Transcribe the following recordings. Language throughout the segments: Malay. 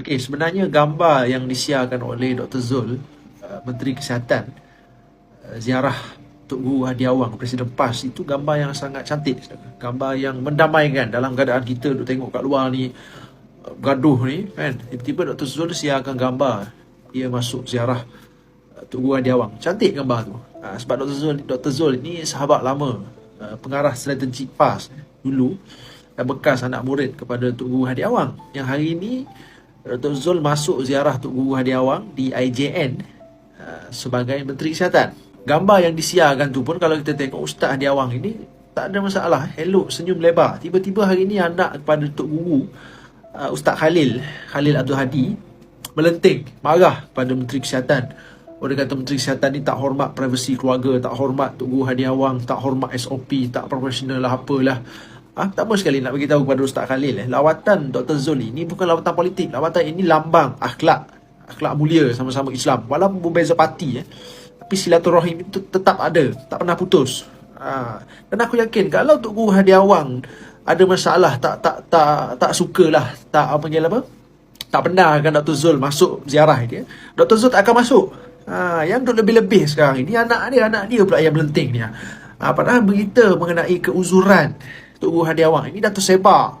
Okey, sebenarnya gambar yang disiarkan oleh Dr. Zul, uh, Menteri Kesihatan, uh, ziarah Tok Guru Hadi Awang, Presiden PAS, itu gambar yang sangat cantik. Gambar yang mendamaikan dalam keadaan kita duk tengok kat luar ni, uh, gaduh ni, kan. Tiba-tiba Dr. Zul siarkan gambar, dia masuk ziarah uh, Tok Guru Hadi Awang. Cantik gambar tu. Uh, sebab Dr. Zul, Dr. Zul ni sahabat lama, uh, pengarah strategi PAS dulu, dan bekas anak murid kepada Tok Guru Hadi Awang. Yang hari ini, Dr. Zul masuk ziarah Tok Guru Hadi Awang di IJN uh, sebagai Menteri Kesihatan. Gambar yang disiarkan tu pun kalau kita tengok Ustaz Hadi Awang ini tak ada masalah. Elok, senyum lebar. Tiba-tiba hari ini anak kepada Tok Guru uh, Ustaz Khalil, Khalil Abdul Hadi melenting, marah pada Menteri Kesihatan. Orang kata Menteri Kesihatan ni tak hormat privasi keluarga, tak hormat Tok Guru Hadi Awang, tak hormat SOP, tak profesional lah apalah. Ah, ha, tak apa sekali nak beritahu kepada Ustaz Khalil eh. Lawatan Dr. Zul ini bukan lawatan politik. Lawatan ini lambang akhlak. Akhlak mulia sama-sama Islam. Walaupun berbeza parti eh. Tapi silaturahim itu tetap ada. Tak pernah putus. Ha. Dan aku yakin kalau Tok Guru Hadi Awang ada masalah tak tak tak tak sukalah tak apa panggil apa tak benarkan Dr. Zul masuk ziarah dia Dr. Zul tak akan masuk ha, yang duk lebih-lebih sekarang ini anak dia anak dia pula yang melenting ni ha, padahal berita mengenai keuzuran Tok Guru Hadi Awang ini dah tersebar.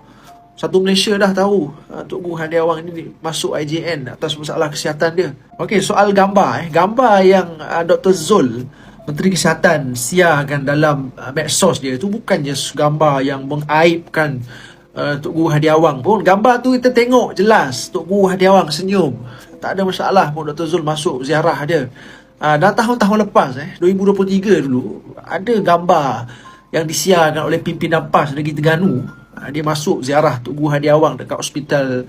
Satu Malaysia dah tahu uh, Tok Guru Hadi Awang ini masuk IJN atas masalah kesihatan dia. Okey, soal gambar eh. Gambar yang uh, Dr. Zul Menteri Kesihatan siarkan dalam uh, medsos dia itu bukannya gambar yang mengaibkan uh, Tok Guru Hadi Awang pun. Gambar tu kita tengok jelas Tok Guru Hadi Awang senyum. Tak ada masalah pun Dr. Zul masuk ziarah dia. Uh, dan tahun-tahun lepas eh 2023 dulu ada gambar yang disiarkan oleh pimpinan PAS negeri Terengganu. Ha, dia masuk ziarah Tok Guru Hadi Awang dekat hospital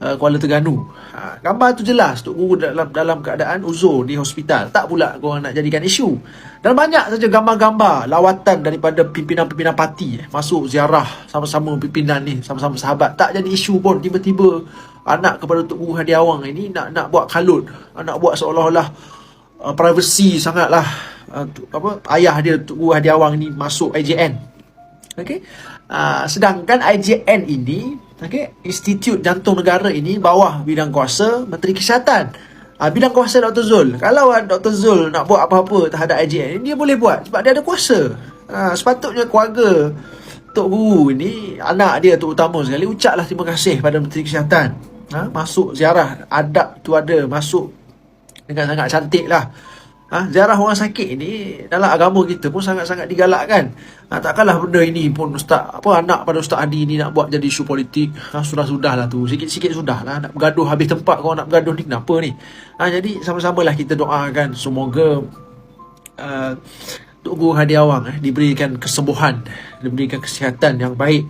uh, Kuala Terengganu. Ha, gambar tu jelas Tok Guru dalam dalam keadaan uzur di hospital. Tak pula korang nak jadikan isu. Dan banyak saja gambar-gambar lawatan daripada pimpinan-pimpinan parti eh, masuk ziarah sama-sama pimpinan ni sama-sama sahabat. Tak jadi isu pun. Tiba-tiba anak kepada Tok Guru Hadi Awang ini nak nak buat kalut nak buat seolah-olah uh, privacy sangatlah uh, apa ayah dia Tok Guru Hadi Awang ni masuk IJN. Okey. Uh, sedangkan IJN ini okey Institut Jantung Negara ini bawah bidang kuasa Menteri Kesihatan. Uh, bidang kuasa Dr. Zul. Kalau uh, Dr. Zul nak buat apa-apa terhadap IJN dia boleh buat sebab dia ada kuasa. Uh, sepatutnya keluarga Tok Guru ni anak dia terutama sekali ucaplah terima kasih pada Menteri Kesihatan. Ha, masuk ziarah adab tu ada masuk dengan sangat cantik lah. Ha, ziarah orang sakit ni dalam agama kita pun sangat-sangat digalakkan. Ha, takkanlah benda ini pun ustaz apa anak pada ustaz Adi ni nak buat jadi isu politik. Ha, sudah-sudah lah tu. Sikit-sikit sudah lah nak bergaduh habis tempat kau nak bergaduh ni kenapa ni? Ha, jadi sama-samalah kita doakan semoga uh, Tok Guru Hadi Awang eh, diberikan kesembuhan, diberikan kesihatan yang baik